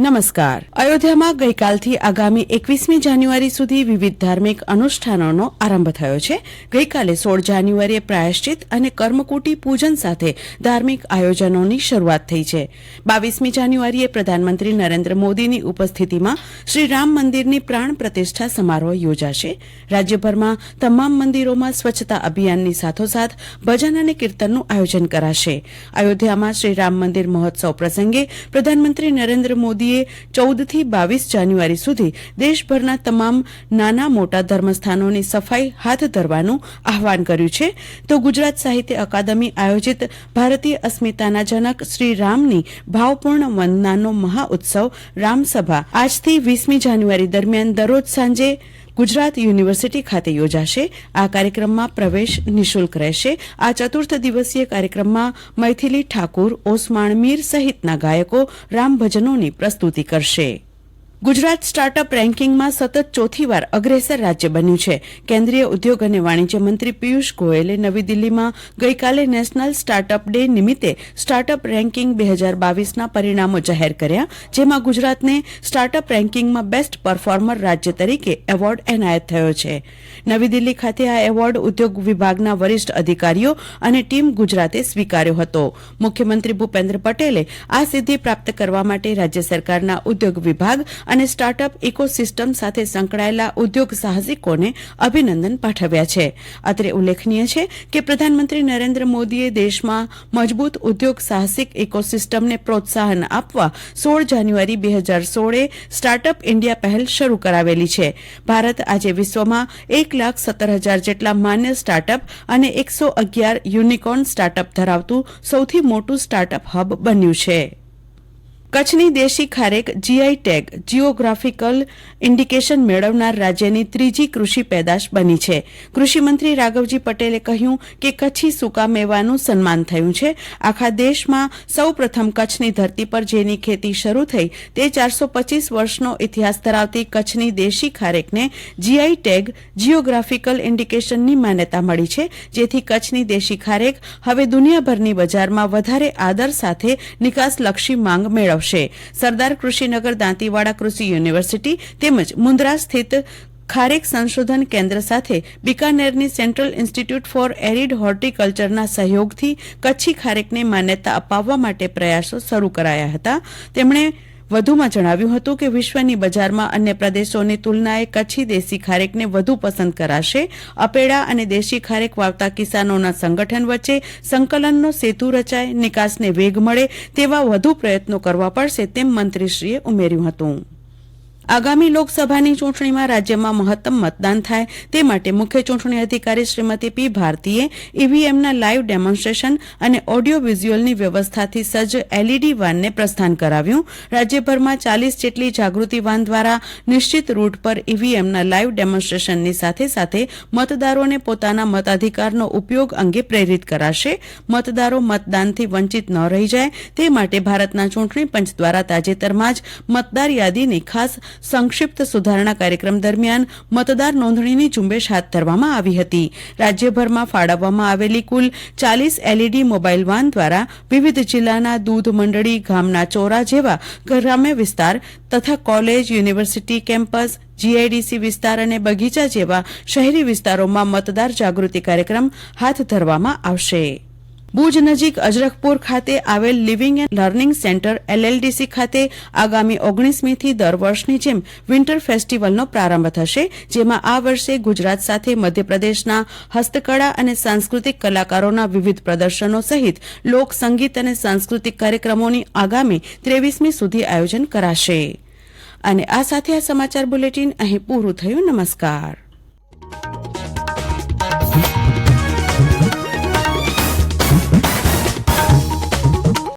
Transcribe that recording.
નમસ્કાર. અયોધ્યામાં ગઈકાલથી આગામી એકવીસમી જાન્યુઆરી સુધી વિવિધ ધાર્મિક અનુષ્ઠાનોનો આરંભ થયો છે. ગઈકાલે સોળ જાન્યુઆરીએ પ્રાયશ્ચિત અને કર્મકુટી પૂજન સાથે ધાર્મિક આયોજનોની શરૂઆત થઈ છે. બાવીસમી જાન્યુઆરીએ પ્રધાનમંત્રી નરેન્દ્ર મોદીની ઉપસ્થિતિમાં શ્રી રામ મંદિરની પ્રાણ પ્રતિષ્ઠા સમારોહ યોજાશે. રાજ્યભરમાં તમામ મંદિરોમાં સ્વચ્છતા અભિયાનની સાથોસાથ ભજન અને કીર્તનનું આયોજન કરાશે. અયોધ્યામાં શ્રી રામ મંદિર મહોત્સવ પ્રસંગે પ્રધાનમંત્રી નરેન્દ્ર મોદીએ ચૌદથી બાવીસ જાન્યુઆરી સુધી દેશભરના તમામ નાના મોટા ધર્મસ્થાનોની સફાઈ હાથ ધરવાનું આહવાન કર્યું છે. તો ગુજરાત સાહિત્ય અકાદમી આયોજિત ભારતીય અસ્મિતાના જનક શ્રી રામની ભાવપૂર્ણ વંદનાનો મહાઉત્સવ રામસભા આજથી વીસમી જાન્યુઆરી દરમિયાન દરરોજ સાંજે ગુજરાત યુનિવર્સિટી ખાતે યોજાશે. આ કાર્યક્રમમાં પ્રવેશ નિઃશુલ્ક રહેશે. આ ચતુર્થ દિવસીય કાર્યક્રમમાં મૈથિલી ઠાકુર, ઓસમાણ મીર સહિતના ગાયકો રામ ભજનોની પ્રસ્તુતિ કરશે. ગુજરાત સ્ટાર્ટઅપ રેન્કિંગમાં સતત ચોથી વાર અગ્રેસર રાજ્ય બન્યું છે. કેન્દ્રીય ઉદ્યોગ અને વાણિજ્ય મંત્રી પિયુષ ગોયલે નવી દિલ્હીમાં ગઈકાલે નેશનલ સ્ટાર્ટઅપ ડે નિમિત્તે સ્ટાર્ટઅપ રેન્કિંગ બે હજાર બાવીસના પરિણામો જાહેર કર્યા, જેમાં ગુજરાતને સ્ટાર્ટઅપ રેન્કિંગમાં બેસ્ટ પરફોર્મર રાજ્ય તરીકે એવોર્ડ એનાયત થયો છે. નવી દિલ્હી ખાતે આ એવોર્ડ ઉદ્યોગ વિભાગના વરિષ્ઠ અધિકારીઓ અને ટીમ ગુજરાતે સ્વીકાર્યો હતો. મુખ્યમંત્રી ભૂપેન્દ્ર પટેલે આ સિદ્ધિ પ્રાપ્ત કરવા માટે રાજ્ય સરકારના ઉદ્યોગ વિભાગ અને સ્ટાર્ટઅપ ઇકોસિસ્ટમ સાથે સંકળાયેલા ઉદ્યોગ સાહસિકોને અભિનંદન પાઠવ્યા છે. અત્રે ઉલ્લેખનીય છે કે પ્રધાનમંત્રી નરેન્દ્ર મોદીએ દેશમાં મજબૂત ઉદ્યોગ સાહસિક ઇકોસિસ્ટમને પ્રોત્સાહન આપવા સોળ જાન્યુઆરી બે હજાર સોળે સ્ટાર્ટઅપ ઇન્ડિયા પહેલ શરૂ કરાવેલી છે. ભારત આજે વિશ્વમાં એક લાખ સત્તર હજાર જેટલા માન્ય સ્ટાર્ટઅપ અને એકસો અગિયાર યુનિકોર્ન સ્ટાર્ટઅપ ધરાવતું સૌથી મોટું સ્ટાર્ટઅપ હબ બન્યું છે. કચ્છની દેશી ખારેક જીઆઈ ટેગ જીઓગ્રાફિકલ ઇન્ડિકેશન મેળવનાર રાજ્યની ત્રીજી કૃષિ પેદાશ બની છે. કૃષિમંત્રી રાઘવજી પટેલે કહ્યું કે કચ્છી સૂકા મેવાનું સન્માન થયું છે. આખા દેશમાં સૌપ્રથમ કચ્છની ધરતી પર જેની ખેતી શરૂ થઈ તે ચારસો પચીસ વર્ષનો ઇતિહાસ ધરાવતી કચ્છની દેશી ખારેકને જીઆઈ ટેગ જીઓગ્રાફિકલ ઇન્ડિકેશનની માન્યતા મળી છે. જેથી કચ્છની દેશી ખારેક હવે દુનિયાભરની બજારમાં વધારે આદર સાથે નિકાસલક્ષી માંગ મેળવશે. આવશે. સરદાર કૃષિનગર દાંતીવાડા કૃષિ યુનિવર્સિટી તેમજ મુન્દ્રા સ્થિત ખારેક સંશોધન કેન્દ્ર સાથે બિકાનેરની સેન્ટ્રલ ઇન્સ્ટિટ્યૂટ ફોર એરિડ હોર્ટિકલ્ચરના સહયોગથી કચ્છી ખારેકને માન્યતા અપાવવા માટે પ્રયાસો શરૂ કરાયા હતા. તેમણે વધુમાં જણાવ્યું હતું કે વિશ્વની બજારમાં અન્ય પ્રદેશોની તુલનાએ કચ્છી દેશી ખારેકને વધુ પસંદ કરાશે. અપેડા અને દેશી ખારેક વાવતા કિસાનોના સંગઠન વચ્ચે સંકલનનો સેતુ રચાય, નિકાસને વેગ મળે તેવા વધુ પ્રયત્નો કરવા પડશે તેમ મંત્રીશ્રીએ ઉમેર્યું હતું. આગામી લોકસભાની ચૂંટણીમાં રાજ્યમાં મહત્તમ મતદાન થાય તે માટે મુખ્ય ચૂંટણી અધિકારી શ્રીમતી પી ભારતીએ ઈવીએમના લાઈવ ડેમોન્સ્ટ્રેશન અને ઓડિયો વિઝ્યુઅલની વ્યવસ્થાથી સજ્જ એલઈડી વાનને પ્રસ્થાન કરાવ્યું. રાજ્યભરમાં ચાલીસ જેટલી જાગૃતિ વાન દ્વારા નિશ્ચિત રૂટ પર ઈવીએમના લાઈવ ડેમોન્સ્ટ્રેશનની સાથે સાથે મતદારોને પોતાના મતાધિકારનો ઉપયોગ અંગે પ્રેરિત કરાશે. મતદારો મતદાનથી વંચિત ન રહી જાય. તે માટે ભારતના ચૂંટણી પંચ દ્વારા તાજેતરમાં જ મતદાર યાદીની ખાસ સંક્ષિપ્ત સુધારણા કાર્યક્રમ દરમિયાન મતદાર નોંધણીની ઝુંબેશ હાથ ધરવામાં આવી હતી. રાજ્યભરમાં ફાળવવામાં આવેલી કુલ ચાલીસ એલઈડી મોબાઈલ વાન દ્વારા વિવિધ જિલ્લાના દૂધ મંડળી, ગામના ચોરા જેવા ગ્રામ્ય વિસ્તાર તથા કોલેજ, યુનિવર્સિટી કેમ્પસ જીઆઈડીસી વિસ્તાર અને બગીચા જેવા શહેરી વિસ્તારોમાં મતદાર જાગૃતિ કાર્યક્રમ હાથ ધરવામાં આવશે. ભુજ નજીક અજરખપુર ખાતે આવેલ living and learning centre LLDC ખાતે આગામી ઓગણીસમીથી દર વર્ષની જેમ વિન્ટર ફેસ્ટિવલનો પ્રારંભ થશે, જેમાં આ વર્ષે ગુજરાત સાથે મધ્યપ્રદેશના હસ્તકળા અને સાંસ્કૃતિક કલાકારોના વિવિધ પ્રદર્શનો સહિત લોક સંગીત અને સાંસ્કૃતિક કાર્યક્રમોની આગામી ત્રેવીસમી સુધી આયોજન કરાશે. અને આ સાથે આ સમાચાર બુલેટિન અહીં પૂરું થયું. નમસ્કાર.